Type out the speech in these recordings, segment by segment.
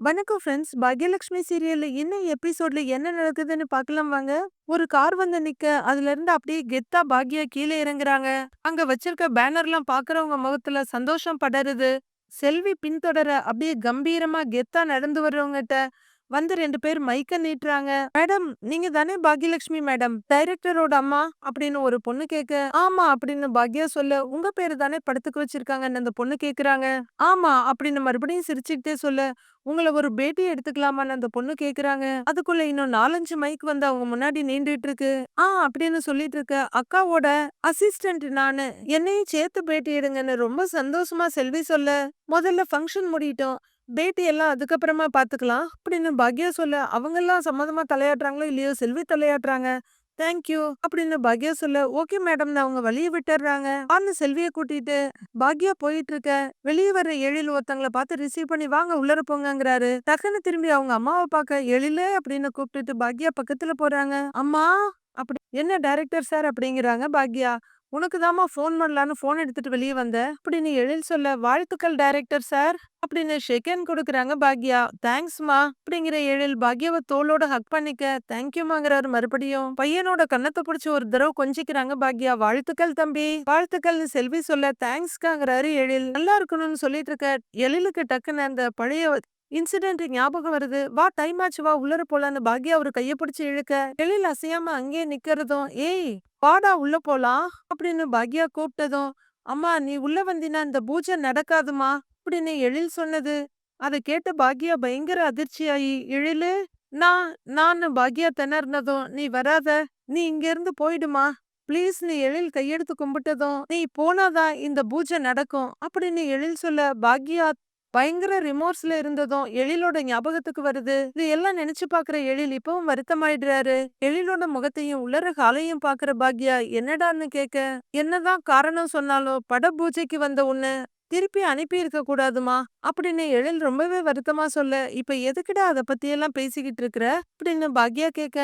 வணக்கம் ஃப்ரெண்ட்ஸ். பாக்யலட்சுமி சீரியல்ல இன்னும் எபிசோட்ல என்ன நடக்குதுன்னு பார்க்கலாம் வாங்க. ஒரு கார் வந்து நிக்க, அதுல இருந்து அப்படியே கெத்தா பாக்யா கீழ இறங்குறாங்க. அங்க வச்சிருக்க பேனர்லாம் பாக்குறவங்க முகத்துல சந்தோஷம் படருது. செல்வி பின்தொடர அப்படியே கம்பீரமா கெத்தா நடந்து வர்றவங்ககிட்ட வந்து ரெண்டு பேர் மைக்க நீட்டுறாங்க. "மேடம், நீங்க தானே பாக்யலட்சுமி மேடம், டைரக்டரோட அம்மா?" அப்படின்னு ஒரு பொண்ணு கேட்க, "ஆமா" அப்படின்னு பாக்யா சொல்ல, "உங்க பேரு தானே படத்துக்கு வச்சிருக்காங்கன்னு" அந்த பொண்ணு கேட்குறாங்க. "ஆமா" அப்படின்னு மறுபடியும் சிரிச்சுக்கிட்டே சொல்ல, உங்களை ஒரு பேட்டி எடுத்துக்கலாமான்னு" அந்த பொண்ணு கேட்குறாங்க. அதுக்குள்ள இன்னும் 4, 5 மைக் வந்து அவங்க முன்னாடி நீண்டுட்டு இருக்கு. "ஆ" அப்படின்னு சொல்லிட்டு இருக்க, "அக்காவோட அசிஸ்டன்ட் நானு. என்னையும் சேர்த்து பேட்டி எடுங்கன்னு" ரொம்ப சந்தோஷமா செல்வி சொல்ல, "முதல்ல ஃபங்க்ஷன் முடியட்டும். பேட்டி எல்லாம் அதுக்கப்புறமா பார்த்துக்கலாம்" அப்படின்னு பாக்யா சொல்ல, அவங்கெல்லாம் சம்மதமாக தலையாடுறாங்களோ இல்லையோ, செல்வி தலையாடுறாங்க "தேங்க் யூ" அப்படின்னு பாக்யா சொல்ல, "ஓகே மேடம்னு" அவங்க வழிய விட்டுறாங்க ஆன்னு செல்விய கூட்டிட்டு பாக்யா போயிட்டு இருக்க, வெளியே வர்ற எழில் ஒருத்தங்கள பார்த்து ரிசீவ் பண்ணி, "வாங்க உள்ளர போங்கிறாரு டக்குன்னு திரும்பி அவங்க அம்மாவை பார்க்க, "எழிலு" அப்படின்னு கூப்பிட்டுட்டு பாக்யா பக்கத்துல போறாங்க. "அம்மா" அப்படி "என்ன டைரக்டர் சார்" அப்படிங்கிறாங்க பாக்யா. "உனக்கு தாமா ஃபோன் பண்ணலான்னு ஃபோன் எடுத்துட்டு வெளிய வந்த அப்படின்னு எழில் சொல்ல, "வாழ்த்துக்கள் டைரக்டர் சார்" அப்படின்னு ஷெகன் கொடுக்குறாங்க பாக்யா. "தேங்க்ஸ்மா" அப்படிங்கிற எழில் பாக்யாவ தோளோட ஹக் பண்ணிக்க, "தேங்க்யூமாங்கிறாரு மறுபடியும். பையனோட கன்னத்த பிடிச்சி ஒரு தடவை கொஞ்சிக்கிறாங்க பாக்யா. "வாழ்த்துக்கள் தம்பி" வாழ்த்துக்கள்னு செல்வி சொல்ல, தேங்க்ஸ்காங்கிறாரு எழில்." நல்லா இருக்கணும்னு சொல்லிட்டு இருக்க, எழிலுக்கு டக்குன்னு அந்த பழைய இன்சிடென்ட் ஞாபகம் வருது. "வா டைம் ஆச்சு வா உள்ளர போலான்னு" பாக்யா ஒரு கைய பிடிச்சி இழுக்க, எழில் அசையாம அங்கேயே நிக்கிறதும், "ஏய் வாடா உள்ள போலாம்" அப்படின்னு பாக்யா கூப்பிட்டதும், "அம்மா நீ உள்ள வந்தினா இந்த பூஜை நடக்காதுமா அப்படின்னு எழில் சொன்னது. அத கேட்ட பாக்யா பயங்கர அதிர்ச்சியாயி, "எழிலு நான் நான் பாக்யா திணறினதும், "நீ வராத. நீ இங்க இருந்து போயிடுமா. நீ எழில் கையெடுத்து கும்பிட்டதும், "நீ போனாதான் இந்த பூஜை நடக்கும்" அப்படின்னு எழில் சொல்ல, பாக்யா பயங்கர ரிமோர்ஸ்ல இருந்ததும் எழிலோட ஞாபகத்துக்கு வருது. இது எல்லாம் நினைச்சு பாக்குற எழில் இப்பவும் வருத்தமாயிடுறாரு. எழிலோட முகத்தையும் உள்ளர காலையும் பாக்குற பாக்யா என்னடான்னு கேட்க, "என்னதான் காரணம் சொன்னாலும் பட பூஜைக்கு வந்த உன்ன திருப்பி அனுப்பி இருக்க கூடாதுமா" அப்படின்னு எழில் ரொம்பவே வருத்தமா சொல்ல, "இப்ப எதுக்குடா அத பத்தியெல்லாம் பேசிக்கிட்டு இருக்கிற" அப்படின்னு பாக்யா கேட்க,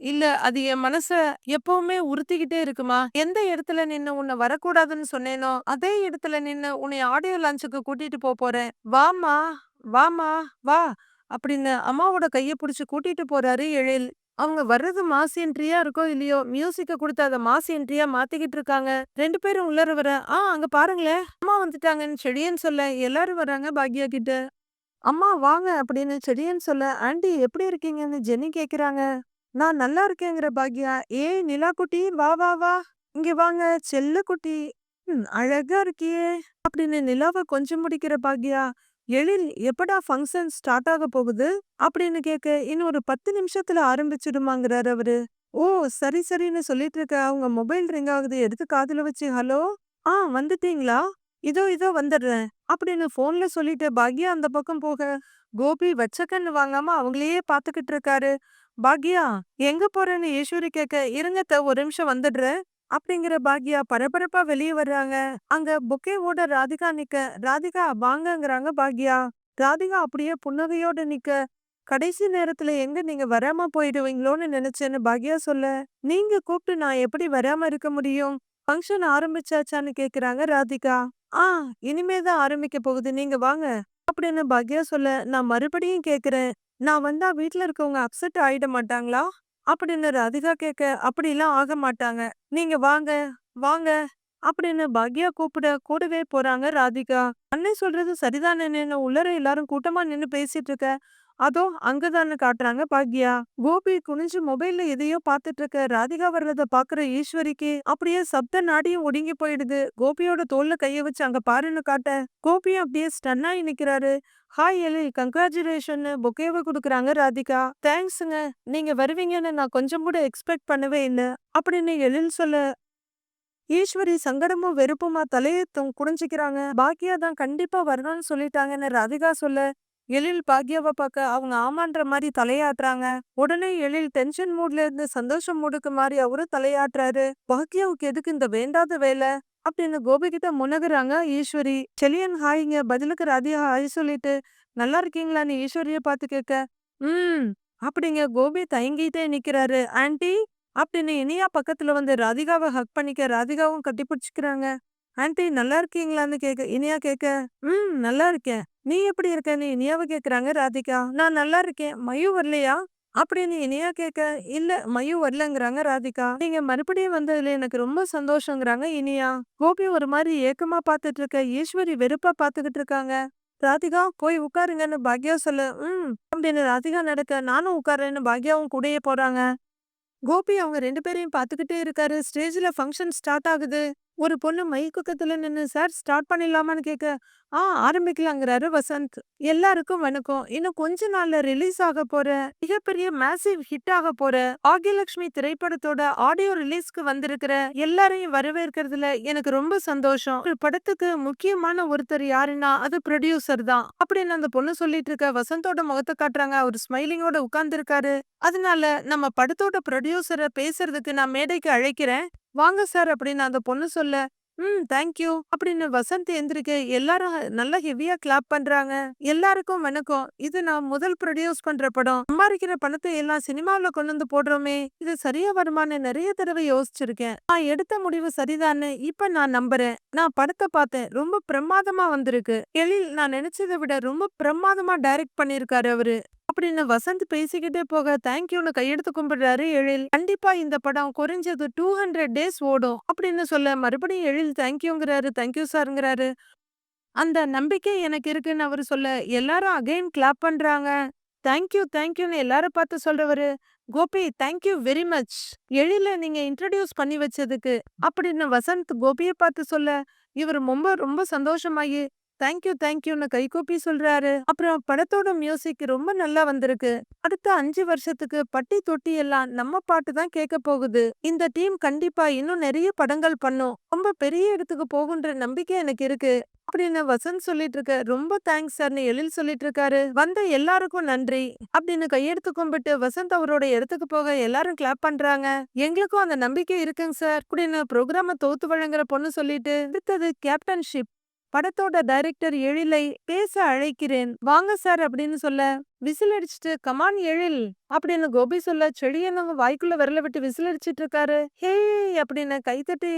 "இல்ல அது என் மனச எப்பவுமே உறுத்திக்கிட்டே இருக்குமா. எந்த இடத்துல நின்னு உன்ன வரக்கூடாதுன்னு சொன்னேனோ, அதே இடத்துல நின்னு உன்னைய ஆடியோ லான்ச்சுக்கு கூட்டிட்டு போப்போறேன். வாம்மா வாம்மா வா" அப்படின்னு அம்மாவோட கைய புடிச்சு கூட்டிட்டு போறாரு எழில். அவங்க வர்றது மாஸ் என்ட்ரியா இருக்கோ இல்லையோ, மியூசிக்க குடுத்து அத மாஸ் என்ட்ரியா மாத்திக்கிட்டு இருக்காங்க. 2 பேரும் உள்ளார வர, "ஆ அங்க பாருங்களேன், அம்மா வந்துட்டாங்கன்னு" செழியன் சொல்ல, எல்லாரும் வராங்க பாக்யா கிட்ட. "அம்மா வாங்க" அப்படின்னு செழியன் சொல்ல, "ஆன்ட்டி எப்படி இருக்கீங்கன்னு" ஜெனி கேக்குறாங்க. "நான் நல்லா இருக்கேங்கிற பாக்யா, "ஏய் நிலாக்குட்டி வா வா வா. இங்க வாங்க செல்லக்குட்டி. ம் அழகா இருக்கியே" அப்படின்னு நிலாவை கொஞ்சம் முடிக்கிற பாக்யா, எழில் "எப்படா ஃபங்க்ஷன் ஸ்டார்ட் ஆக போகுது" அப்படின்னு கேட்க, "இன்னும் ஒரு 10 நிமிஷத்துல ஆரம்பிச்சிடுமாங்கிறாரு அவரு. "ஓ சரி சரின்னு" சொல்லிட்டு இருக்க, அவங்க மொபைல் ரிங் ஆகுது. எடுத்து காதுல வச்சு, "ஹலோ ஆ வந்துட்டீங்களா? இதோ இதோ வந்துடுறேன்" அப்படின்னு ஃபோன்ல சொல்லிட்டு பாக்யா அந்த பக்கம் போக, கோபி வச்சக்கன்னு வாங்காம அவங்களையே பார்த்துக்கிட்டு இருக்காரு. "பாக்யா எங்க போறேன்னு" ஈஸ்வரி கேட்க, இருங்கத்த ஒரு நிமிஷம் வந்துடுறேன்" அப்படிங்கிற பாக்யா பரபரப்பா வெளிய வர்றாங்க. அங்க பொக்கேவோட ராதிகா நிக்க, "ராதிகா வாங்கங்கிறாங்க" பாக்யா. ராதிகா அப்படியே புன்னகையோட நிக்க, "கடைசி நேரத்துல எங்க நீங்க வராம போயிடுவீங்களோன்னு நினைச்சேன்னு" பாக்யா சொல்ல, "நீங்க கூப்பிட்டு நான் எப்படி வராம இருக்க முடியும்? ஃபங்க்ஷன் ஆரம்பிச்சாச்சான்னு" கேக்குறாங்க ராதிகா. "ஆ இனிமே தான் ஆரம்பிக்க போகுது. நீங்க வாங்க" அப்படின்னு பாக்யா சொல்ல, "நான் மறுபடியும் கேட்கிறேன். நான் வந்தா வீட்ல இருக்கவங்க அப்செட் ஆயிட மாட்டாங்களா?" அப்படின்னு ராதிகா கேட்க, "அப்படிலாம் ஆக மாட்டாங்க. நீங்க வாங்க வாங்க" அப்படின்னு பாக்யா கூப்பிட கூடவே போறாங்க ராதிகா. அண்ணன் சொல்றது சரிதானேன்னு உள்ளர எல்லாரும் கூட்டமா நின்னு பேசிட்டு இருக்க, அதோ அங்கதான்னு காட்டுறாங்க பாக்யா. கோபி குனிஞ்சு மொபைல்ல எதையோ பார்த்துட்டு இருக்க, ராதிகா வர்றத பாக்குற ஈஸ்வரிக்கு அப்படியே சப்த நாடியும் ஒடுங்கி போயிடுது. கோபியோட தோல்ல கைய வச்சு, "அங்க பாருன்னு" காட்ட, கோபியும் அப்படியே ஸ்டன்னாயி நிக்கிறாரு. "ஹாய் எலி கங்க்ராச்சுலேஷன் பொக்கேவ குடுக்குறாங்க ராதிகா. "தேங்க்ஸுங்க. நீங்க வருவீங்கன்னு நான் கொஞ்சம் கூட எக்ஸ்பெக்ட் பண்ணவே இல்லை அப்படின்னு எழில் சொல்ல, ஈஸ்வரி சங்கடமும் வெறுப்புமா தலையை குடிஞ்சிக்கிறாங்க பாக்கியா தான் கண்டிப்பா வரணும்னு சொல்லிட்டாங்கன்னு ராதிகா சொல்ல, எழில் பாக்யாவ பார்க்க அவங்க ஆமான்ற மாதிரி தலையாட்டுறாங்க. உடனே எழில் டென்ஷன் மூட்ல இருந்து சந்தோஷம் மூடுக்கு மாதிரி அவரும் தலையாட்டுறாரு. "பாக்யாவுக்கு எதுக்கு இந்த வேண்டாத வேல" அப்படின்னு கோபிகிட்ட முனகுறாங்க ஈஸ்வரி. செழியன் ஹாய்ங்க பதிலுக்கு ராதியா ஹாய் சொல்லிட்டு, "நல்லா இருக்கீங்களான்னு" ஈஸ்வரிய பார்த்து கேட்க, "ம்" அப்படிங்க கோபி தயங்கிட்டே நிக்கிறாரு. "ஆன்ட்டி" அப்படின்னு இனியா பக்கத்துல வந்து ராதிகாவ ஹக் பண்ணிக்க, ராதிகாவும் கட்டி பிடிச்சிக்கிறாங்க ஆன்ட்டி நல்லா இருக்கீங்களான்னு கேட்க இனியா கேட்க ம் நல்லா இருக்கேன். நீ எப்படி இருக்கன்னு இனியாவை கேட்குறாங்க ராதிகா. நான் நல்லா இருக்கேன். மயு வரலையா? அப்படின்னு இனியா கேட்க இல்ல மயு வரலங்கிறாங்க ராதிகா. நீங்க மறுபடியும் வந்ததுல எனக்கு ரொம்ப சந்தோஷங்கிறாங்க இனியா. கோபி ஒரு மாதிரி ஏக்கமா பாத்துட்டு இருக்க ஈஸ்வரி வெறுப்பா பாத்துக்கிட்டு இருக்காங்க. ராதிகா போய் உட்காருங்கன்னு பாக்யா சொல்ல. ம் அப்படின்னு ராதிகா நடக்க நானும் உட்காரேன்னு பாக்யாவும் கூடயே போறாங்க. கோபி அவங்க ரெண்டு பேரையும் பார்த்துக்கிட்டே இருக்காரு. ஸ்டேஜ்ல ஃபங்க்ஷன் ஸ்டார்ட் ஆகுது. ஒரு பொண்ணு மைக்குக்கத்துல நின்னு சார் ஸ்டார்ட் பண்ணிடலாமான்னு கேட்க ஆ ஆரம்பிக்கலாங்கிறாரு வசந்த். எல்லாருக்கும் வணக்கம். இன்னும் கொஞ்ச நாள்ல ரிலீஸ் ஆக போற மிகப்பெரிய மேசிவ் ஹிட் ஆக போற ஆகியலட்சுமி திரைப்படத்தோட ஆடியோ ரிலீஸ்க்கு வந்திருக்கிற எல்லாரையும் வரவேற்கிறதுல எனக்கு ரொம்ப சந்தோஷம். ஒரு படத்துக்கு முக்கியமான ஒருத்தர் யாருன்னா அது ப்ரொடியூசர் தான். அப்படின்னு அந்த பொண்ணு சொல்லிட்டு இருக்க வசந்தோட முகத்தை காட்டுறாங்க. அவர் ஸ்மைலிங்கோட உட்கார்ந்து இருக்காரு அதனால நம்ம படத்தோட ப்ரொடியூசரை பேசுறதுக்கு நான் மேடைக்கு அழைக்கிறேன். வாங்க சார் அப்படின்னு அந்த பொண்ணு சொல்ல ம் தேங்க்யூ அப்படின்னு வசந்த் எந்திரிக்க எல்லாரும் நல்லா ஹெவியா கிளாப் பண்றாங்க. எல்லாருக்கும் வணக்கம். இது நான் முதல் ப்ரொடியூஸ் பண்ற படம். சம்பாதிக்கிற பணத்தை எல்லாம் சினிமாவுல கொண்டு வந்து போடுறோமே. இது சரியா வருமானு நிறைய தடவை யோசிச்சிருக்கேன். நான் எடுத்த முடிவு சரிதான்னு இப்ப நான் நம்புறேன். நான் படத்தை பார்த்தேன். ரொம்ப பிரமாதமா வந்திருக்கு. எழில் நான் நினைச்சதை விட ரொம்ப பிரமாதமா டைரக்ட் பண்ணிருக்காரு அவரு. அப்படின்னு வசந்த் பேசிக்கிட்டே போக தேங்க்யூன்னு கையெடுத்து கும்பிடுறாரு எழில். கண்டிப்பா இந்த படம் குறைஞ்சது டூ ஹண்ட்ரட் டேஸ் ஓடும் அப்படின்னு சொல்ல மறுபடியும் எழில் தேங்க்யூங்கிறாரு தேங்க்யூ சாருங்கிறாரு அந்த நம்பிக்கை எனக்கு இருக்குன்னு அவர் சொல்ல எல்லாரும் அகைன் கிளாப் பண்றாங்க. தேங்க்யூ தேங்க்யூன்னு எல்லாரும் பார்த்து சொல்றவரு Gopi thank you very much எழில நீங்க இன்ட்ரடியூஸ் பண்ணி வச்சதுக்கு அப்படின்னு வசந்த் கோபியை பார்த்து சொல்ல இவர் ரொம்ப ரொம்ப சந்தோஷமாயி தேங்க்யூ தேங்க்யூன்னு கைகூப்பி சொல்றாரு. அப்புறம் படத்தோட மியூசிக் ரொம்ப நல்லா வந்திருக்கு. அடுத்த அஞ்சு வருஷத்துக்கு பட்டி தொட்டி எல்லாம் நம்ம பாட்டு தான் கேட்க போகுது. இந்த டீம் கண்டிப்பா இன்னும் நிறைய படங்கள் பண்ணும். ரொம்ப பெரிய இடத்துக்கு போகுன்ற நம்பிக்கை எனக்கு இருக்கு. அப்படின்னு வசந்த் சொல்லிட்டு இருக்க ரொம்ப தேங்க்ஸ் சார்னு எழில் சொல்லிட்டு இருக்காரு. வந்த எல்லாருக்கும் நன்றி. அப்படின்னு கையெடுத்து கும்பிட்டு வசந்த் அவரோட இடத்துக்கு போக எல்லாரும் கிளாப் பண்றாங்க. எங்களுக்கும் அந்த நம்பிக்கை இருக்குங்க சார். அப்படின்னு ப்ரோக்ராம தோத்து வழங்குற பொண்ணு சொல்லிட்டு அடுத்தது கேப்டன்ஷிப் படத்தோட டைரக்டர் எழிலை பேச அழைக்கிறேன். வாங்க சார் அப்படின்னு சொல்ல விசில் அடிச்சுட்டு கமான் எழில் அப்படின்னு கோபி சொல்ல செடியனவங்க வாய்க்குள்ள விரல விட்டு விசில் அடிச்சிட்டு இருக்காரு. ஹே அப்படின்னு கைத்தட்டி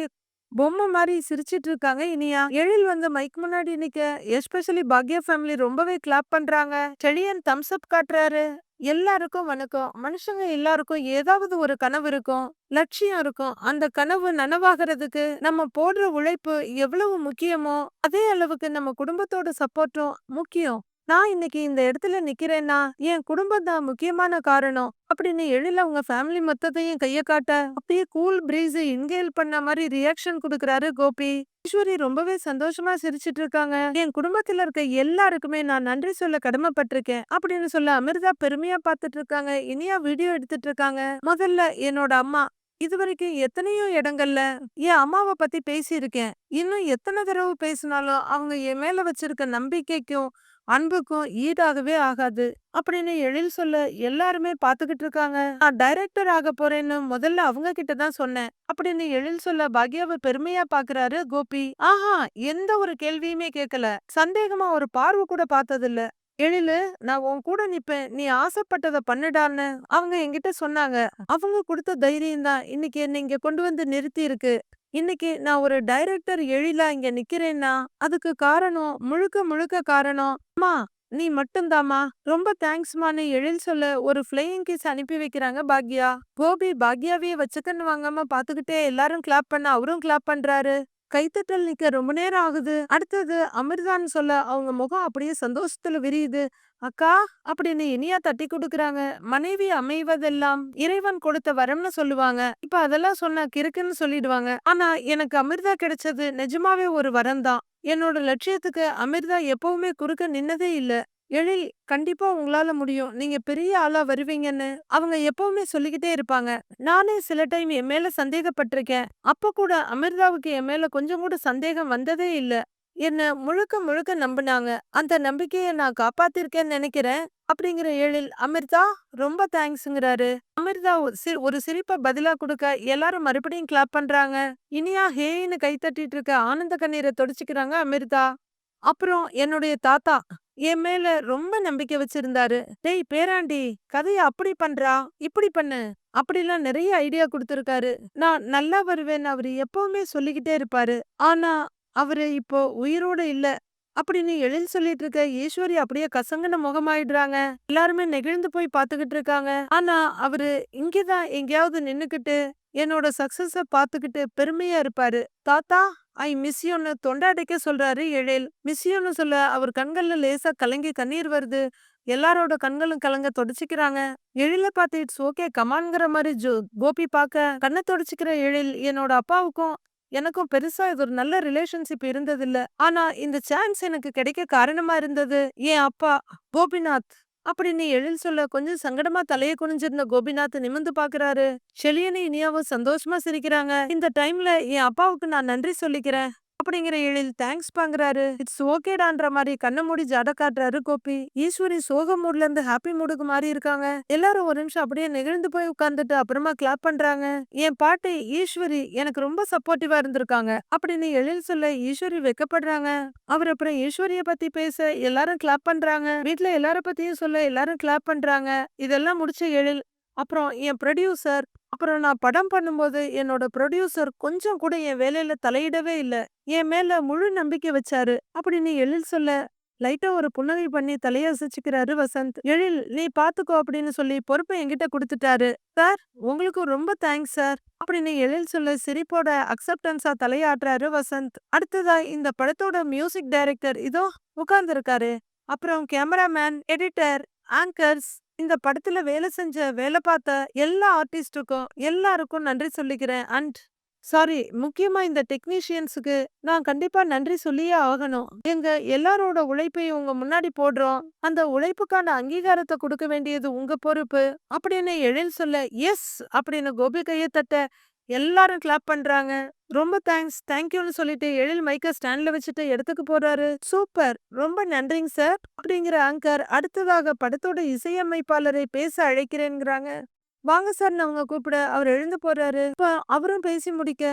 பொம்மை மாதிரி சிரிச்சிட்டு இருக்காங்க. இனியா எழில் வந்து மைக் முன்னாடி நிக்க எஸ்பெஷலி பாக்யா ஃபேமிலி ரொம்பவே கிளாப் பண்றாங்க. செழியன் தம்ஸ் அப் காட்டுறாரு. எல்லாருக்கும் வணக்கம். மனுஷங்க எல்லாருக்கும் ஏதாவது ஒரு கனவு இருக்கும் லட்சியம் இருக்கும். அந்த கனவு நனவாகிறதுக்கு நம்ம போடுற உழைப்பு எவ்வளவு முக்கியமோ அதே அளவுக்கு நம்ம குடும்பத்தோட சப்போர்ட்டும் முக்கியம். நான் இன்னைக்கு இந்த இடத்துல நிக்கிறேன்னா என் குடும்பம் தான் முக்கியமான காரணம். அப்படின்னு எழில அவங்க ஃபேமிலி மொத்தத்தையும் கைய காட்ட அப்படியே கூல் பிரீஸ் இன்கேல் பண்ண மாதிரி ரியாக்ஷன் கொடுக்கறாரு கோபி. ஈஸ்வரி ரொம்பவே சந்தோஷமா சிரிச்சிட்டு இருக்காங்க. என் குடும்பத்துல இருக்க எல்லாருக்குமே நான் நன்றி சொல்ல கடமைப்பட்டிருக்கேன் அப்படின்னு சொல்ல அமிர்தா பெருமையா பாத்துட்டு இருக்காங்க. இனியா வீடியோ எடுத்துட்டு இருக்காங்க. முதல்ல என்னோட அம்மா இதுவரைக்கும் எத்தனையோ இடங்கள்ல என் அம்மாவை பத்தி பேசியிருக்கேன். இன்னும் எத்தனை தடவை பேசினாலும் அவங்க என் மேல வச்சிருக்க நம்பிக்கைக்கும் அன்புக்கும் ஈடாகவே ஆகாது. அப்படின்னு எழில் சொல்ல எல்லாருமே பாத்துக்கிட்டு இருக்காங்க. நான் டைரக்டர் ஆக போறேன்னு முதல்ல அவங்க கிட்ட தான் சொன்னேன். அப்படின்னு எழில் சொல்ல பாக்யாவை பெருமையா பாக்குறாரு கோபி. ஆஹா எந்த ஒரு கேள்வியுமே கேட்கல. சந்தேகமா ஒரு பார்வை கூட பார்த்ததில்ல. எழிலு நான் உன் கூட நிப்பேன். நீ ஆசைப்பட்டத பண்ணுடான்னு. அவங்க என்கிட்ட சொன்னாங்க. அவங்க கொடுத்த தைரியம் தான் இன்னைக்கு என்ன இங்க கொண்டு வந்து நிறுத்தி இருக்கு இன்னைக்கு நான் ஒரு டைரக்டர் எழிலா இங்க நிக்கிறேன்னா அதுக்கு காரணம் முழுக்க முழுக்க காரணம் அம்மா நீ மட்டும்தாம்மா. ரொம்ப தேங்க்ஸ்மான்னு எழில் சொல்ல ஒரு ஃப்ளையிங் கிஸ் அனுப்பி வைக்கிறாங்க பாக்யா. கோபி பாக்யாவே வச்சுக்கன்னு வாங்காம பாத்துக்கிட்டே எல்லாரும் கிளாப் பண்ண அவரும் கிளாப் பண்றாரு. கைத்தட்டல் நிக்க ரொம்ப நேரம் ஆகுது. அடுத்தது அமிர்தான்னு சொல்ல அவங்க முகம் அப்படியே சந்தோஷத்துல விரியுது. அக்கா அப்படின்னு இனியா தட்டி கொடுக்குறாங்க. மனைவி அமைவதெல்லாம் இறைவன் கொடுத்த வரம்னு சொல்லுவாங்க. இப்ப அதெல்லாம் சொன்னா கிறுக்குன்னு சொல்லிடுவாங்க. ஆனா எனக்கு அமிர்தா கிடைச்சது நிஜமாவே ஒரு வரம் தான் என்னோட லட்சியத்துக்கு அமிர்தா எப்பவுமே குறுக்க நின்னதே இல்ல. எழில் கண்டிப்பா உங்களால முடியும். நீங்க பெரிய ஆளா வருவீங்கன்னு அவங்க எப்பவுமே சொல்லிக்கிட்டே இருப்பாங்க. நானே சில டைம் என் மேல சந்தேகப்பட்டிருக்கேன். அப்ப கூட அமிர்தாவுக்கு என் மேல கொஞ்சம் கூட சந்தேகம் வந்ததே இல்ல. என்ன முழுக்க முழுக்க நம்பினாங்க. அந்த நம்பிக்கைய நான் காப்பாத்திருக்கேன்னு நினைக்கிறேன். அப்படிங்கிற ஏழில் அமிர்தா ரொம்ப தேங்க்ஸுங்கிறாரு. அமிர்தா ஒரு சி- ஒரு பதிலா கொடுக்க எல்லாரும் மறுபடியும் கிளாப் பண்றாங்க. இனியா ஹேன்னு கை தட்டிட்டு இருக்க ஆனந்த கண்ணீரை தொடச்சிக்கிறாங்க அமிர்தா. அப்புறம் என்னுடைய தாத்தா என் மேல ரொம்ப நம்பிக்கை வச்சிருந்தாரு. டேய் பேராண்டி கதைய அப்படி பண்றா இப்படி பண்ணு அப்படிலாம் நிறைய ஐடியா கொடுத்துருக்காரு. நான் நல்லா வருவேன்னு அவரு எப்பவுமே சொல்லிக்கிட்டே இருப்பாரு. ஆனா அவரு இப்போ உயிரோட இல்ல அப்படின்னு எழில் சொல்லிட்டு இருக்க ஈஸ்வரி அப்படியே கசங்கன முகமாயிடுறாங்க. எல்லாருமே நெகிழ்ந்து போய் பாத்துக்கிட்டு இருக்காங்க. ஆனா அவரு இங்கதான் எங்கேயாவது நின்னுக்கிட்டு என்னோட சக்சஸ பாத்துக்கிட்டு பெருமையா இருப்பாரு. தாத்தா ஐ மிஸ் தொண்டாடைக்க அடைக்க சொல்றாரு எழில். மிஸ்யூன்னு சொல்ல அவர் கண்கள்ல லேசா கலங்கி கண்ணீர் வருது. எல்லாரோட கண்களும் கலங்க தொடச்சிக்கிறாங்க. எழில பார்த்து இட்ஸ் ஓகே கமான்ங்கிற மாதிரி ஜோ கோபி பார்க்க கண்ணை தொடச்சிக்கிற எழில் என்னோட அப்பாவுக்கும் எனக்கும் பெருசா இது ஒரு நல்ல ரிலேஷன்ஷிப் இருந்ததில்ல. ஆனா இந்த சான்ஸ் எனக்கு கிடைக்க காரணமா இருந்தது என் அப்பா கோபிநாத்? அப்படின்னு எழில் சொல்ல கொஞ்சம் சங்கடமா தலைய குனிஞ்சிருந்த கோபிநாத் நிமிந்து பாக்குறாரு. செலியனி இனியாவும் சந்தோஷமா சிரிக்கிறாங்க. இந்த டைம்ல என் அப்பாவுக்கு நான் நன்றி சொல்லிக்கிறேன். அப்படிங்கிற எழில் தேங்க்ஸ் பாங்குறாரு இட்ஸ் ஓகேடான்ற மாதிரி கண்ண மூடி ஜட காட்டுறாரு கோபி. ஈஸ்வரி சோக மூட்ல இருந்து ஹாப்பி மூடுக்கு மாறி இருக்காங்க. எல்லாரும் ஒரு நிமிஷம் அப்படியே நெகிழ்ந்து போய் உட்கார்ந்துட்டு அப்புறமா கிளாப் பண்றாங்க. என் பாட்டி ஈஸ்வரி எனக்கு ரொம்ப சப்போர்ட்டிவா இருந்திருக்காங்க அப்படின்னு எழில் சொல்ல ஈஸ்வரி வெக்கப்படுறாங்க. அவர் அப்புறம் ஈஸ்வரிய பத்தி பேச எல்லாரும் கிளாப் பண்றாங்க. வீட்டுல எல்லார பத்தியும் சொல்ல எல்லாரும் கிளாப் பண்றாங்க. இதெல்லாம் முடிச்ச எழில் அப்புறம் என் ப்ரொடியூசர் அப்புறம் நான் படம் பண்ணும்போது என்னோட ப்ரொடியூசர் கொஞ்சம் கூட என் வேலையில தலையிடவே இல்லை. என் மேல முழு நம்பிக்கை வச்சாரு. அப்படின்னு எழில் சொல்ல லைட்டா ஒரு புன்னகை பண்ணி தலையசைச்சுக்கிறாரு வசந்த். எழில் நீ பாத்துக்கோ அப்படின்னு சொல்லி பொறுப்பை என்கிட்ட கொடுத்துட்டாரு. சார் உங்களுக்கு ரொம்ப தேங்க்ஸ் சார். அப்படின்னு எழில் சொல்ல சிரிப்போட அக்செப்டன்ஸா தலையாட்டுறாரு வசந்த். அடுத்ததா இந்த படத்தோட மியூசிக் டைரக்டர் இதோ உட்கார்ந்து இருக்காரு அப்புறம் கேமராமேன் எடிட்டர் ஆங்கர்ஸ் இந்த படத்துல வேலை செஞ்ச வேலை பார்த்த எல்லா ஆர்டிஸ்டுக்கும் எல்லாருக்கும் நன்றி சொல்லிக்கிறேன். அண்ட் சாரி முக்கியமா இந்த டெக்னீஷியன்ஸுக்கு நான் கண்டிப்பா நன்றி சொல்லியே ஆகணும். எங்க எல்லாரோட உழைப்பையும் உங்க முன்னாடி போடுறோம். அந்த உழைப்புக்கான அங்கீகாரத்தை கொடுக்க வேண்டியது உங்க பொறுப்பு. அப்படின்னு எழில் சொல்ல எஸ் அப்படின்னு கோபி கையை தட்ட எல்லாரும் கிளாப் பண்றாங்க. ரொம்ப தேங்க்ஸ் தேங்க்யூன்னு சொல்லிட்டு எழில் மைக்க ஸ்டாண்ட்ல வச்சுட்டு இடத்துக்கு போறாரு. சூப்பர் ரொம்ப நன்றிங்க சார் அப்படிங்கிற ஆங்கர் அடுத்ததாக படத்தோட இசையமைப்பாளரை பேச அழைக்கிறேங்கிறாங்க வாங்க சார் நான் அவங்க கூப்பிட அவர் எழுந்து போறாரு. இப்ப அவரும் பேசி முடிக்க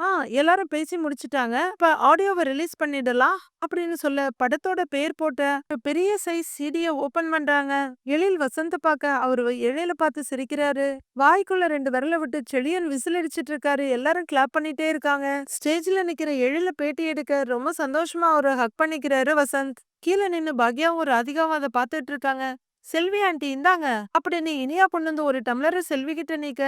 ஆ எல்லாரும் பேசி முடிச்சிட்டாங்க. இப்ப ஆடியோவை ரிலீஸ் பண்ணிடலாம் அப்படின்னு சொல்ல படத்தோட பேர் போட்ட பெரிய சைஸ் சிடிய ஓபன் பண்றாங்க. எழில் வசந்த பார்க்க அவரு எழில பார்த்து சிரிக்கிறாரு. வாய்க்குள்ள ரெண்டு விரல விட்டு செழியன் விசில் அடிச்சிட்டு இருக்காரு. எல்லாரும் கிளாப் பண்ணிட்டே இருக்காங்க. ஸ்டேஜ்ல நிக்கிற எழில பேட்டி எடுக்க ரொம்ப சந்தோஷமா அவரு ஹக் பண்ணிக்கிறாரு வசந்த். கீழே நின்னு பாக்யாவும் ஒரு அதிகாவும் அதை பார்த்துட்டு இருக்காங்க. செல்வி ஆண்டி இந்தாங்க அப்படின்னு இனியா கொண்டு வந்து ஒரு டம்ளரை செல்வி கிட்ட நீக்க.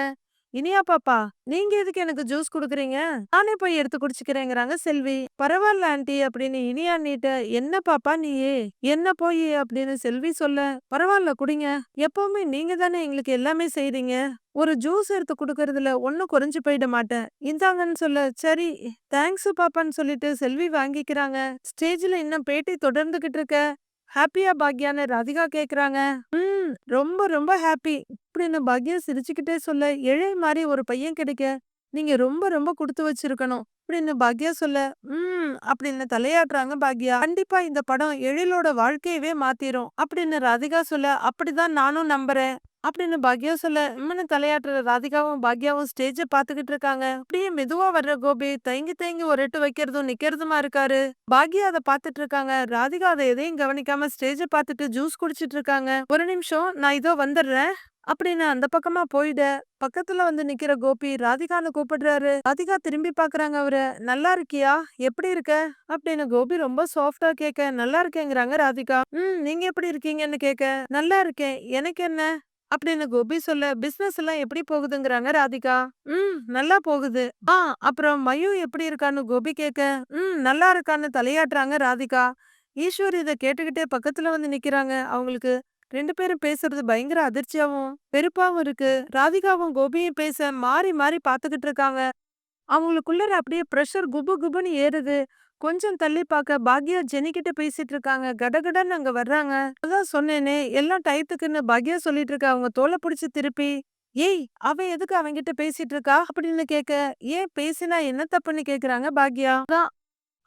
இனியா பாப்பா நீங்க எதுக்கு எனக்கு ஜூஸ் குடுக்குறீங்க? நானே போய் எடுத்து குடிச்சுக்கிறேங்கிறாங்க செல்வி. பரவாயில்ல ஆண்டி அப்படின்னு இனியா நீட்ட என்ன பாப்பா நீயே? என்ன போய்? அப்படின்னு செல்வி சொல்ல பரவாயில்ல குடிங்க. எப்பவுமே நீங்க தானே எங்களுக்கு எல்லாமே செய்றீங்க. ஒரு ஜூஸ் எடுத்து குடுக்கறதுல ஒன்னும் குறைஞ்சு போயிட மாட்டேன். இந்தாங்கன்னு சொல்ல சரி தேங்க்ஸ் பாப்பான்னு சொல்லிட்டு செல்வி வாங்கிக்கிறாங்க. ஸ்டேஜ்ல இன்னும் பேட்டி தொடர்ந்துகிட்டு இருக்க. ஹாப்பியா பாக்யான்னு ராதிகா கேக்குறாங்க. ம் ரொம்ப ரொம்ப ஹாப்பி. அப்படின்னு பாக்யா சிரிச்சுக்கிட்டே சொல்ல இழை மாதிரி ஒரு பையன் கிடைக்க நீங்க ரொம்ப ரொம்ப கொடுத்து வச்சிருக்கணும். அப்படின்னு பாக்யா சொல்ல உம் அப்படின்னு தலையாட்டுறாங்க பாக்யா? கண்டிப்பா இந்த படம் எழிலோட வாழ்க்கையவே மாத்திரும். அப்படின்னு ராதிகா சொல்ல அப்படிதான் நானும் நம்புறேன். அப்படின்னு பாக்யா சொல்ல இம்மனு தலையாட்டுற ராதிகாவும் பாக்யாவும் ஸ்டேஜ பாத்துக்கிட்டு இருக்காங்க. அப்படியே மெதுவா வர்ற கோபி தயங்கி தயங்கி ஒரு எட்டு வைக்கிறதும் நிக்கிறதுமா இருக்காரு? பாக்யா அதை பாத்துட்டு இருக்காங்க. ராதிகா அதை எதையும் கவனிக்காம ஸ்டேஜ பாத்துட்டு ஜூஸ் குடிச்சிட்டு இருக்காங்க. ஒரு நிமிஷம் நான் இதோ வந்துடுறேன். அப்படின்னு அந்த பக்கமா போயிட பக்கத்துல வந்து நிக்கிற கோபி ராதிகான்னு கூப்பிடுறாரு. ராதிகா திரும்பி பாக்குறாங்க அவரு. நல்லா இருக்கியா? எப்படி இருக்க? அப்படின்னு கோபி ரொம்ப சாஃப்டா கேக்க நல்லா இருக்கேங்கிறாங்க ராதிகா. ம் நீங்க எப்படி இருக்கீங்கன்னு கேக்க நல்லா இருக்கேன். எனக்கு என்ன? அப்படின்னு கோபி சொல்ல பிசினஸ் எல்லாம் எப்படி போகுதுங்கிறாங்க ராதிகா. ம் நல்லா போகுது. ஆ அப்புறம் மயு எப்படி இருக்கான்னு? கோபி கேக்க ம் நல்லா இருக்கான்னு தலையாட்டுறாங்க ராதிகா. ஈஸ்வர் இத கேட்டுக்கிட்டே பக்கத்துல வந்து நிக்கிறாங்க அவங்களுக்கு. ரெண்டு பேரும் பேசுறது பயங்கர அதிர்ச்சியாவும் வெறுப்பாவும் இருக்கு. ராதிகாவும் கோபியும் பேச மாறி மாறி பாத்துக்கிட்டு இருக்காங்க. அவங்களுக்குள்ள அப்படியே ப்ரெஷர் குபு குபுன்னு ஏறுது. கொஞ்சம் தள்ளி பார்க்க பாக்யா ஜெனிக்கிட்ட பேசிட்டு இருக்காங்க. கடகடன்னு அங்க வர்றாங்க. அதான் சொன்னேனே எல்லாம் டயத்துக்குன்னு பாக்யா சொல்லிட்டு இருக்கா. அவங்க தோலை பிடிச்சி திருப்பி ஏய் அவ எதுக்கு அவன்கிட்ட பேசிட்டு இருக்கா? அப்படின்னு கேக்க ஏன் பேசினா என்ன தப்புன்னு கேக்குறாங்க பாக்யா? தான்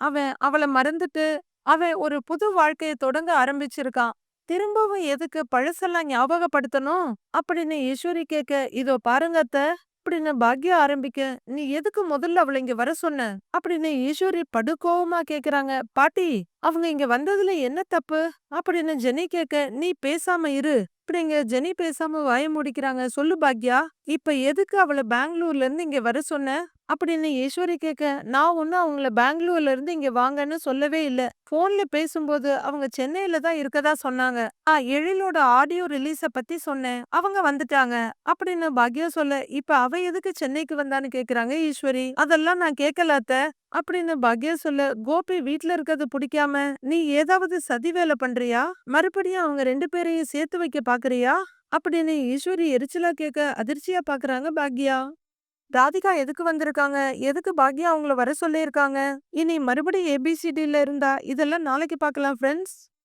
அவன் அவளை மறந்துட்டு அவன் ஒரு புது வாழ்க்கையை தொடங்க ஆரம்பிச்சிருக்கான். திரும்பவும் எதுக்கு பழசெல்லாம் ஞாபகப்படுத்தணும்? அப்படின்னு ஈஸ்வரி கேக்க இதோ பாருங்க அத்தை அப்படின்னு பாக்யா ஆரம்பிக்க நீ எதுக்கு முதல்ல அவளை இங்க வர சொன்ன? அப்படின்னு ஈஸ்வரி படுகோவமா கேக்குறாங்க. பாட்டி அவங்க இங்க வந்ததுல என்ன தப்பு? அப்படின்னு ஜெனி கேக்க நீ பேசாம இரு. அப்படிங்க ஜெனி பேசாம வாய முடிக்கிறாங்க. சொல்லு பாக்யா இப்ப எதுக்கு அவளை பெங்களூர்ல இருந்து இங்க வர சொன்ன? அப்படின்னு ஈஸ்வரி கேட்க நான் ஒன்றும் அவங்கள பெங்களூர்ல இருந்து இங்க வாங்கன்னு சொல்லவே இல்ல. போன்ல பேசும்போது அவங்க சென்னையில தான் இருக்கதா சொன்னாங்க. ஆ எழிலோட ஆடியோ ரிலீஸ பத்தி சொன்னேன். அவங்க வந்துட்டாங்க. அப்படின்னு பாக்யா சொல்ல இப்ப அவ எதுக்கு சென்னைக்கு வந்தான்னு கேக்குறாங்க ஈஸ்வரி? அதெல்லாம் நான் கேட்கலாத்த அப்படின்னு பாக்யா சொல்ல கோபி வீட்ல இருக்கிறது பிடிக்காம நீ ஏதாவது சதி வேலை பண்றியா? மறுபடியும் அவங்க ரெண்டு பேரையும் சேர்த்து வைக்க பாக்குறியா? அப்படின்னு ஈஸ்வரி எரிச்சலா கேட்க அதிர்ச்சியா பாக்குறாங்க பாக்யா. ராதிகா எதுக்கு வந்திருக்காங்க? எதுக்கு பாக்யா அவங்கள வர சொல்லியிருக்காங்க? இனி மறுபடியும் ஏபிசிடில இருந்தா இதெல்லாம் நாளைக்கு பார்க்கலாம் ஃப்ரெண்ட்ஸ்